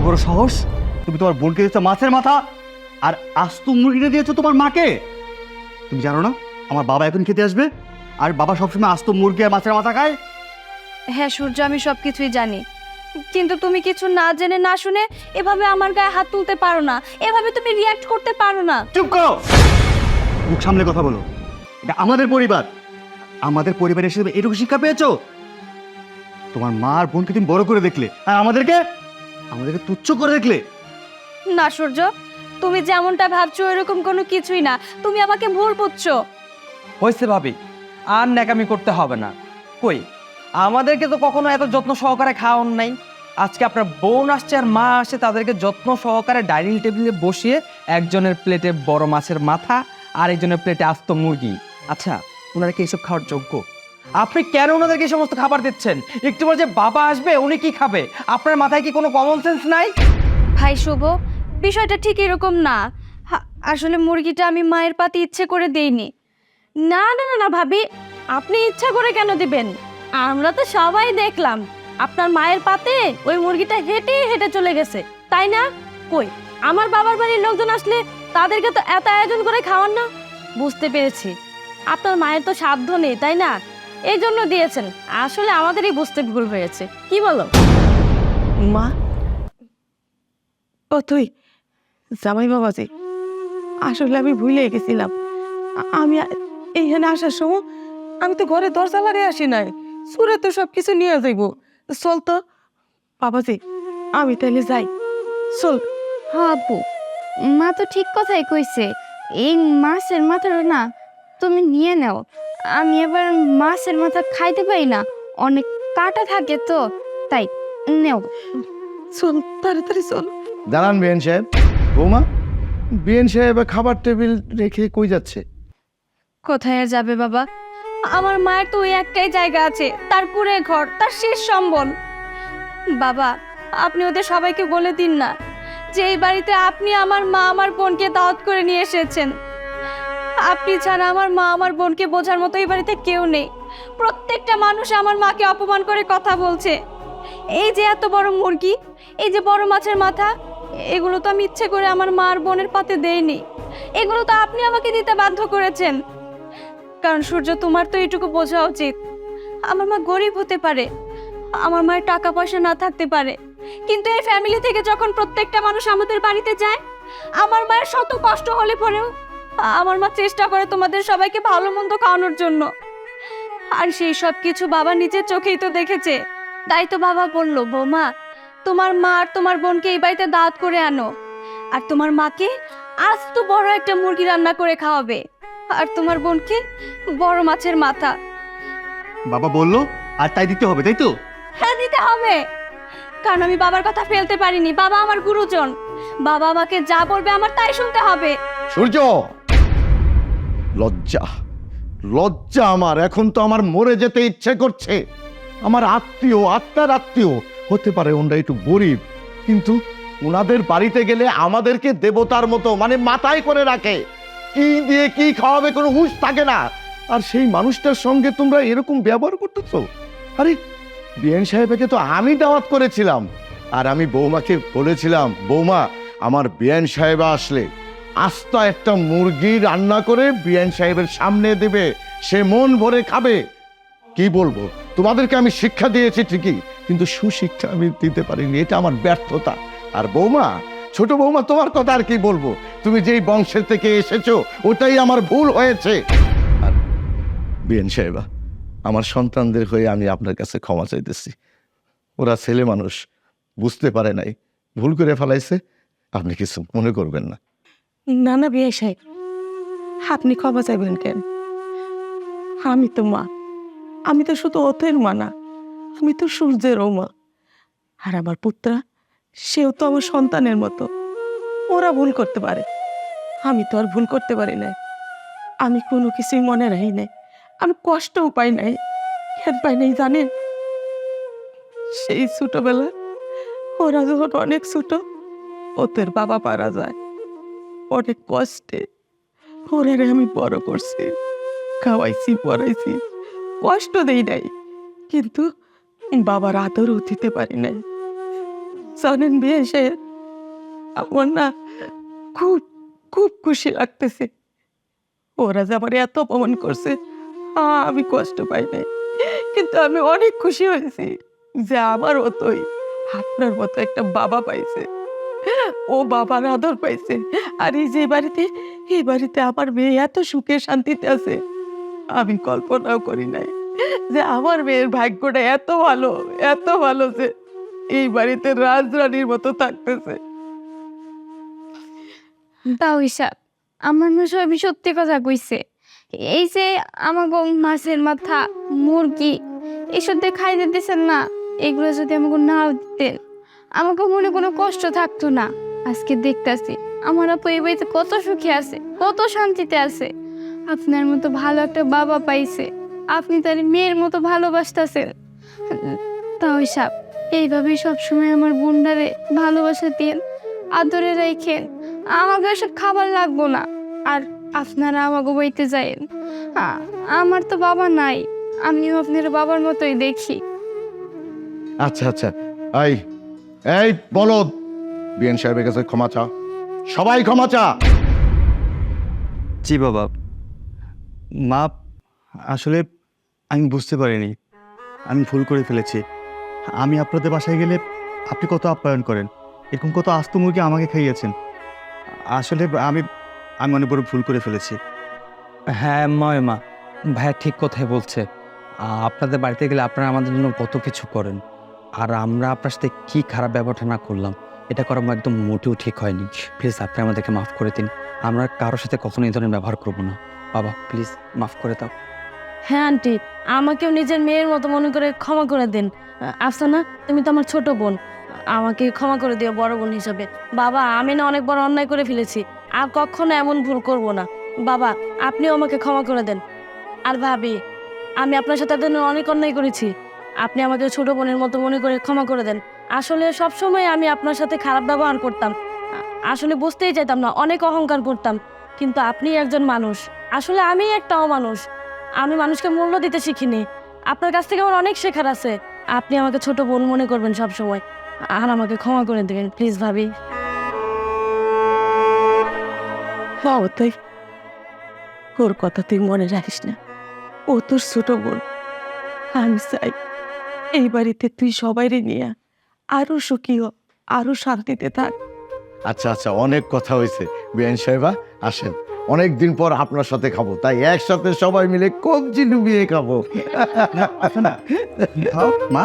বড় সাহস? তুমি তোমার বোনকে দিয়েছ মাছের মাথা আর আস্ত মুরগিটা দিয়েছ তোমার মাকে? তুমি জানো না আমার বাবা এখন খেতে আসবে? আর বাবা সবসময় আস্ত মুরগি আর মাছের মাথা খায়? হ্যাঁ সূর্য আমি সব কিছুই জানি। কিন্তু তুমি কিছু না জেনে না শুনে এভাবে আমার গায়ে হাত তুলতে পারো না। এভাবে তুমি রিয়াক্ট করতে পারো না। চুপ করো! মুখ সামলে কথা বলো। এটা আমাদের পরিবার। আমাদের পরিবারের এসে তুমি এটুকু শিক্ষা পেয়েছ? তোমার মা আর বোনকে তুমি বড় করে দেখলে। আর আমাদেরকে? আমাদেরকে তুচ্ছ করে দেখলে? না সূর্য তুমি যেমনটা ভাবছ এরকম কোনো কিছুই না। তুমি আমাকে ভুল বুঝছ। হয়েছে ভাবি আর ন্যাকামি করতে হবে না। কই আমাদেরকে তো কখনো এত যত্ন সহকারে খাওয়ান নাই। আজকে আপনার বোন আসছে আর মা আসছে তাদেরকে যত্ন সহকারে ডাইনিং টেবিলে বসিয়ে একজনের প্লেটে বড় মাছের মাথা আর একজনের প্লেটে আস্ত মুরগি। আচ্ছা ওনারা কি এসব খাওয়ার যোগ্য? আপনি কেন ওনাদেরকে সমস্ত খাবার দিচ্ছেন? একটু পর যে বাবা আসবে, উনি কি খাবে? আপনার মাথায় কি কোনো কমন সেন্স নাই? ভাই, শুভ, বিষয়টা ঠিক এরকম না। হা- আসলে মুরগিটা আমি মায়ের পাতে ইচ্ছে করে দেইনি। না না না না, ভাবি, আপনি ইচ্ছা করে কেন দিবেন? আমরা তো সবাই দেখলাম, আপনার মায়ের পাতে ওই মুরগিটা হেঁটে হেঁটে চলে গেছে। তাই না? কই, আমার বাবার বাড়ির লোকজন আসলে তাদেরকে তো এত আয়োজন করে খাওয়ান না? বুঝতে পেরেছি। আপনার মায়ের তো সাধ্য নেই, তাই না? এই জন্য দিয়েছেন। আসলে আমাদেরই বুঝতে ভুল হয়েছে। কি বলো? মা? ও তুই জামাই বাবাজি আসলে আমি ভুলে গেছিলাম। আমি এইখানে আসার সময় আমি তো ঘরে দরজা লাগাই আসি নাই। সুরে তো সব কিছু নিয়ে যাইব। চল তো। বাবাজি আমি তাহলে যাই। চল। হ্যাঁ আপু মা তো ঠিক কথাই কইছে। এই মাছের মাথাটা না তুমি নিয়ে নাও। আমি আবার মাছের মাথা খাইতে পারি না। অনেক কাটা থাকে তো তাই নেও। চল তাড়াতাড়ি চল। দাঁড়ান বিএন সাহেব। বৌমা বিএন সাহেব খাবার টেবিল রেখে কই যাচ্ছে? কোথায় আর যাবে বাবা? আমার মায়ের তো ওই একটাই জায়গা আছে তার কুড়ে ঘর তার শেষ সম্বল। বাবা আপনি ওদের সবাইকে বলে দিন না যে এই বাড়িতে আপনি আমার মা আমার বোনকে দাওয়াত করে নিয়ে এসেছেন। আপনি ছাড়া আমার মা আমার বোনকে বোঝার মতো এই বাড়িতে কেউ নেই। প্রত্যেকটা মানুষ আমার মাকে অপমান করে কথা বলছে। এই যে এত বড় মুরগি, এই যে বড় মাছের মাথা, এগুলো তো আমি ইচ্ছে করে আমার মা আর বোনের পাতে দেইনি। এগুলো তো আপনি আমাকে দিতে বাধ্য করেছেন। কারণ সূর্য, তোমার তো এইটুকু বোঝা উচিত। আমার মা গরিব হতে পারে। আমার মায়ের টাকা পয়সা না থাকতে পারে। কিন্তু এই ফ্যামিলি থেকে যখন প্রত্যেকটা মানুষ আমাদের বাড়িতে যায়, আমার মায়ের শত কষ্ট হলে পরেও আমার মা চেষ্টা করে তোমাদের সবাইকে ভালো মন্দ খাওয়ানোর জন্য। আর সেই সব কিছু বাবা নিজের চোখেই তো দেখেছে। তাই তো বাবা বলল বৌমা তোমার মা আর তোমার বোনকে এই বাড়িতে দাঁত করে আনো। আর তোমার মাকে আজ তো বড় একটা মুরগি রান্না করে খাওয়াবে। আর তোমার বোনকে বড় মাছের মাথা। বাবা বলল আর তাই দিতে হবে তাই তো? হ্যাঁ দিতে হবে। কারণ আমি বাবার কথা ফেলতে পারিনি। বাবা আমার গুরুজন। বাবা আমাকে যা বলবে আমার তাই শুনতে হবে। সূর্য! লজ্জা। লজ্জা আমার, এখন তো আমার মরে যেতে ইচ্ছে করছে। আমার আত্মীয়, আত্মার আত্মীয়, হতে পারে ওনরা একটু গরিব, কিন্তু ওনাদের বাড়িতে গেলে আমাদেরকে দেবতার মতো মানে মাথায় করে রাখে। কি দিয়ে কি খাওয়াবে কোনো হুঁশ থাকে না। আর সেই মানুষটার সঙ্গে তোমরা এরকম ব্যবহার করতেছো? আরে, বিএন সাহেবকে তো আমি দাওয়াত করেছিলাম। আর আমি বৌমাকে বলেছিলাম, বৌমা, আমার বিএন সাহেব আসলে। আস্তা একটা মুরগি রান্না করে বিএন সাহেবের সামনে দেবে। সে মন ভরে খাবে। কি বলব? তোমাদেরকে আমি শিক্ষা দিয়েছি ঠিকই, কিন্তু সুশিক্ষা আমি দিতে পারিনি। এটা আমার ব্যর্থতা। আর বৌমা, ছোট বৌমা, তোমার কথা আর কি বলব? তুমি যেই বংশের থেকে এসেছ, ওটাই আমার ভুল হয়েছে। আর বিএন সাহেবা, আমার সন্তানদের হয়ে আমি আপনার কাছে ক্ষমা চাইতেছি। ওরা ছেলে মানুষ, বুঝতে পারে নাই। ভুল করে ফেলাইছে। আপনি কিছু মনে করবেন না। না না, বিয়ে সাহেব। আপনি ক্ষমা চাইবেন কেন? আমি তো মা। আমি তো শুধু ওতের মা না, আমি তো সূর্যেরও মা। আর আমার পুত্রা, সেও তো আমার সন্তানের মতো। ওরা ভুল করতে পারে। আমি তো আর ভুল করতে পারি না আমি কোনো কিছুই মনে রাখি নাই। আমি কষ্টও পাই নাই। কেন পাই নাই, জানেন? সেই ছোটবেলা ওরা যখন অনেক ছোট, ওদের বাবা পারা যায়। অনেক কষ্টে। ওরে আমি বড় করছি, খাওয়াইছি, পড়াইছি। কষ্ট দেই নাই, কিন্তু বাবার আদরও দিতে পারি নাই। জানেন বিয়ে সে আমার না খুব খুব খুশি লাগতেছে। ওরা যে আমার এত অপমান করছে, আমি কষ্ট পাই নাই, কিন্তু আমি অনেক খুশি হয়েছি যে আমার মতোই আপনার মতো একটা বাবা পাইছে। ও বাবার আদর পাইছে। আর এই যে বাড়িতে, এই বাড়িতে আমার মেয়ে এত সুখে শান্তিতে আছে। আমি কল্পনাও করি নাই যে আমার মেয়ের ভাগ্যটা এত ভালো এত ভালো যে এই বাড়িতে রাজরানীর মতো থাকতেছে। তাও হিসাব, আমার মনে হয় সত্যি কথা কইছে। এই যে আমাকে মাছের মাথা, মুরগি, এসব দিয়ে খাইতে দিতেছেন না, এগুলো যদি আমাকে নাও দিতেন আমাকে মনে কোনো কষ্ট থাকতো না। আজকে দেখতাছি, আমার আপু এই বাড়িতে কত সুখে আছে, কত শান্তিতে আছে। আপনার মতো ভালো একটা বাবা পাইছে, আপনি তার মেয়ের মতো ভালোবাসতেছেন। তাও হিসাব এইভাবেই সবসময় আমার বোনডারে ভালোবাসা দিন, আদরে রেখেন, আমাকে এসব খাবার লাগবো না, আর আপনারা আমাকে বইতে যাইন আমার তো বাবা নাই, আমিও আপনার বাবার মতোই দেখি। আচ্ছা আচ্ছা এই এই বলদ বিএন সাহেবের কাছে ক্ষমা চা। সবাই ক্ষমা চা। জি বাবা। মা আসলে আমি বুঝতে পারিনি। আমি ভুল করে ফেলেছি। আমি আপনাদের বাসায় গেলে আপনি কত আপ্যায়ন করেন? এরকম কত আস্ত মুরগি আমাকে খাইয়েছেন? আসলে আমি আমি অনেক বড় ভুল করে ফেলেছি। হ্যাঁ ময়মা ভাইয়া ঠিক কথাই বলছে। আপনাদের বাড়িতে গেলে আপনারা আমাদের জন্য কত কিছু করেন। আর আমরা আপনার সাথে কী খারাপ ব্যবহার না করলাম। এটা করা একদম মোটেও ঠিক হয়নি। প্লিজ আপনি আমাদেরকে মাফ করে দিন। আমরা কারোর সাথে কখনো এই ধরনের ব্যবহার করব না। বাবা, প্লিজ মাফ করে দাও। হ্যাঁ আন্টি, আমাকেও নিজের মেয়ের মতো মনে করে ক্ষমা করে দিন। আফসানা, তুমি তো আমার ছোট বোন। আমাকে ক্ষমা করে দিও বড় বোন হিসাবে। বাবা, আমি না অনেক বড় অন্যায় করে ফেলেছি। আর কখনো এমন ভুল করব না। বাবা, আপনিও আমাকে ক্ষমা করে দেন। আর ভাবি, আমি আপনার সাথে অনেক অন্যায় করেছি। আপনি আমাকে ছোট বোনের মতো মনে করে ক্ষমা করে দেন। আসলে সব সময় আমি আপনার সাথে খারাপ ব্যবহার করতাম। আসলে বুঝতেই চাইতাম না, অনেক অহংকার করতাম। কিন্তু আপনি একজন মানুষ। আসলে আমি একটা অমানুষ। আমি মানুষকে মূল্য দিতে শিখিনি। আপনার কাছ থেকে আমার অনেক শেখার আছে। আপনি আমাকে ছোট বোন মনে করবেন সব সময় আর আমাকে ক্ষমা করে দেবেন, প্লিজ ভাবি। তাই ওর কথা তুই মনে রাখিস না। ও তোর ছোট বোন। আমি চাই এই বাড়িতে তুই সবাইরে নিয়ে আরও সুখী হোক আরও শান্তিতে থাক আচ্ছা আচ্ছা অনেক কথা হয়েছে বিয়ান সাহেবা আসেন অনেক দিন পর আপনার সাথে খাব তাই একসাথে সবাই মিলে কবজি ডুবিয়ে খাব না মা